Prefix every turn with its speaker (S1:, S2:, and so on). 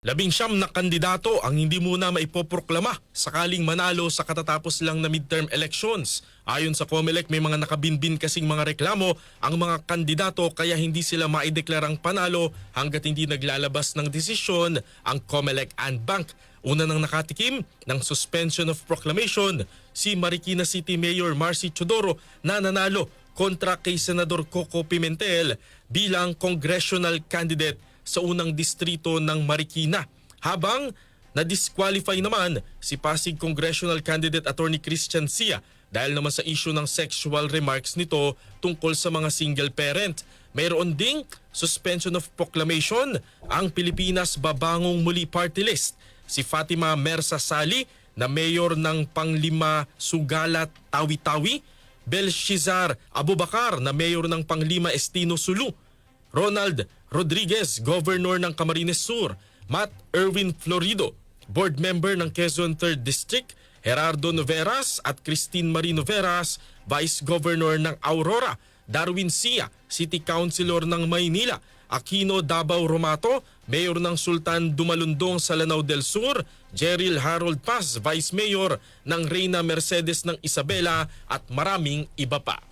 S1: Labing siyam na kandidato ang hindi muna maipoproklama sakaling manalo sa katatapos lang na midterm elections. Ayon sa COMELEC may mga nakabinbin kasing mga reklamo ang mga kandidato kaya hindi sila maideklarang panalo hanggat hindi naglalabas ng desisyon ang COMELEC and Bank. Una nang nakatikim ng suspension of proclamation si Marikina City Mayor Marcy Chodoro na nanalo kontra kay Senador Coco Pimentel bilang congressional candidate sa unang distrito ng Marikina. Habang na-disqualify naman si Pasig Congressional Candidate Attorney Christian Sia dahil naman sa issue ng sexual remarks nito tungkol sa mga single parent. Mayroon ding suspension of proclamation ang Pilipinas Babangong Muli Party List. Si Fatima Mersa Sali na mayor ng Panglima Sugalat Tawi-Tawi, Belshizar Abubakar na mayor ng Panglima Estino Sulu, Ronald Rodriguez, Governor ng Camarines Sur, Matt Erwin Florido, Board Member ng Quezon 3rd District, Gerardo Noveras at Christine Marie Noveras, Vice Governor ng Aurora, Darwin Sia, City Councilor ng Maynila, Aquino Davao Romato, Mayor ng Sultan Dumalundong sa Lanao del Sur, Jeril Harold Paz, Vice Mayor ng Reyna Mercedes ng Isabela at maraming iba pa.